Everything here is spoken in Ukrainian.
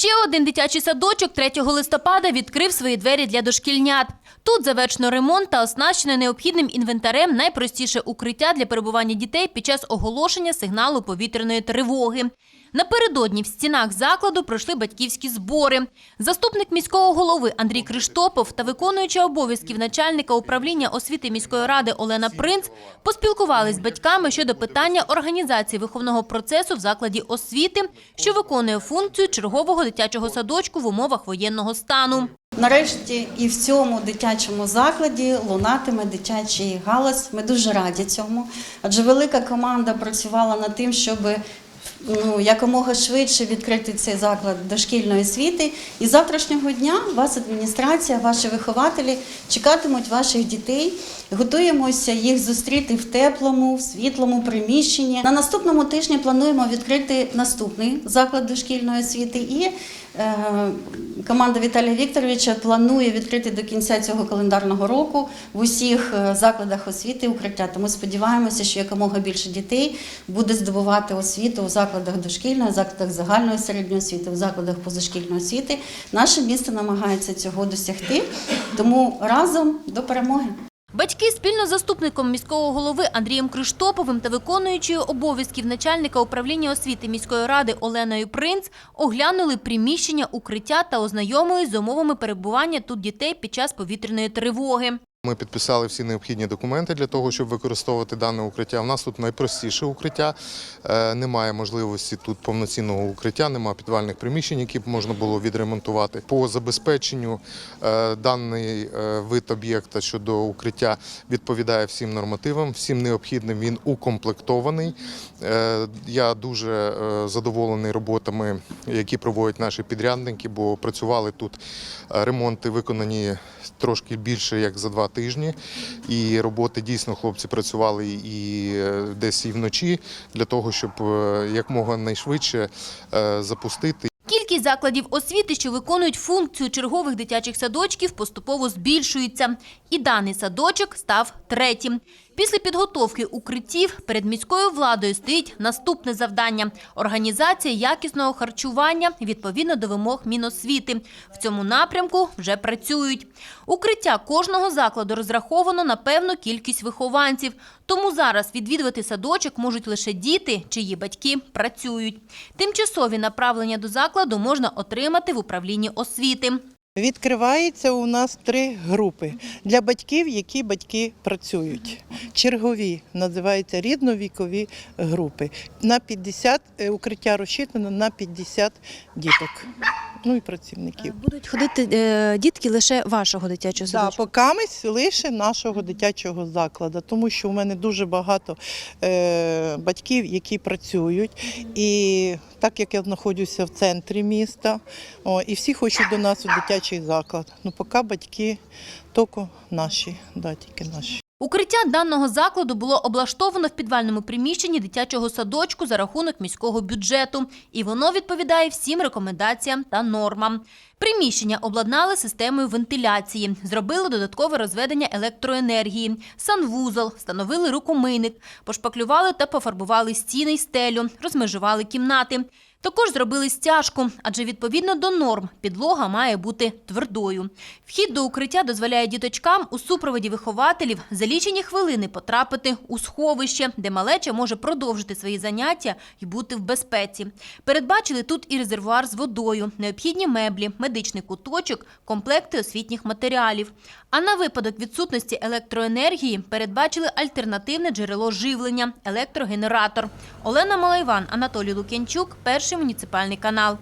Ще один дитячий садочок 3 листопада відкрив свої двері для дошкільнят. Тут завершено ремонт та оснащено необхідним інвентарем найпростіше укриття для перебування дітей під час оголошення сигналу повітряної тривоги. Напередодні в стінах закладу пройшли батьківські збори. Заступник міського голови Андрій Криштопов та виконуюча обов'язків начальника управління освіти міської ради Олена Принц поспілкувались з батьками щодо питання організації виховного процесу в закладі освіти, що виконує функцію чергового дитячого садочку в умовах воєнного стану. Нарешті і в цьому дитячому закладі лунатиме дитячий галас. Ми дуже раді цьому, адже велика команда працювала над тим, щоб ну, якомога швидше відкрити цей заклад дошкільної освіти. І з завтрашнього дня вас адміністрація, ваші вихователі чекатимуть ваших дітей. Готуємося їх зустріти в теплому, в світлому приміщенні. На наступному тижні плануємо відкрити наступний заклад дошкільної освіти. І е, команда Віталія Вікторовича планує відкрити до кінця цього календарного року в усіх е, закладах освіти укриття. Тому сподіваємося, що якомога більше дітей буде здобувати освіту у закладах дошкільної, закладах загальної середньої освіти, в закладах позашкільної освіти. Наше місто намагається цього досягти. Тому разом до перемоги. Батьки спільно з заступником міського голови Андрієм Криштоповим та виконуючою обов'язків начальника управління освіти міської ради Оленою Принц оглянули приміщення укриття та ознайомились з умовами перебування тут дітей під час повітряної тривоги. Ми підписали всі необхідні документи для того, щоб використовувати дане укриття. У нас тут найпростіше укриття. Е, Немає можливості тут повноцінного укриття, немає підвальних приміщень, які б можна було відремонтувати. По забезпеченню е, даний е, вид об'єкта щодо укриття відповідає всім нормативам, всім необхідним. Він укомплектований. Я дуже задоволений роботами, які проводять наші підрядники, бо працювали тут ремонти виконані трошки більше як за два тижні. І роботи дійсно хлопці працювали і е, десь і вночі для того, щоб е, якмога найшвидше е, запустити Кількість закладів освіти, що виконують функцію чергових дитячих садочків, поступово збільшується. І даний садочок став третім. Після підготовки укриттів перед міською владою стоїть наступне завдання – організація якісного харчування відповідно до вимог Міносвіти. В цьому напрямку вже працюють. Укриття кожного закладу розраховано на певну кількість вихованців. Тому зараз відвідувати садочок можуть лише діти, чиї батьки працюють. Тимчасові направлення до закладу можна отримати в управлінні освіти. Відкривається у нас три групи для батьків, які батьки працюють. Чергові називаються рідновікові групи. На 50 е, укриття розчитано на 50 діток. Ну і працівників. Будуть ходити е, дітки лише вашого дитячого Да, садочку? покамись лише нашого дитячого закладу, тому що у мене дуже багато е, батьків, які працюють. І так як я знаходжуся в центрі міста, о, і всі хочуть до нас у дитячий заклад. Ну, поки батьки тільки наші, да, тільки наші. Укриття даного закладу було облаштовано в підвальному приміщенні дитячого садочку за рахунок міського бюджету, і воно відповідає всім рекомендаціям та нормам. Приміщення обладнали системою вентиляції, зробили додаткове розведення електроенергії, санвузол, встановили рукомийник, пошпаклювали та пофарбували стіни й стелю, розмежували кімнати. Також зробили стяжку, адже відповідно до норм підлога має бути твердою. Вхід до укриття дозволяє діточкам у супроводі вихователів за лічені хвилини потрапити у сховище, де малеча може продовжити свої заняття і бути в безпеці. Передбачили тут і резервуар з водою, необхідні меблі, медичний куточок, комплекти освітніх матеріалів. А на випадок відсутності електроенергії передбачили альтернативне джерело живлення електрогенератор. Олена Малайван, Анатолій Лук'янчук, перший муніципальний канал.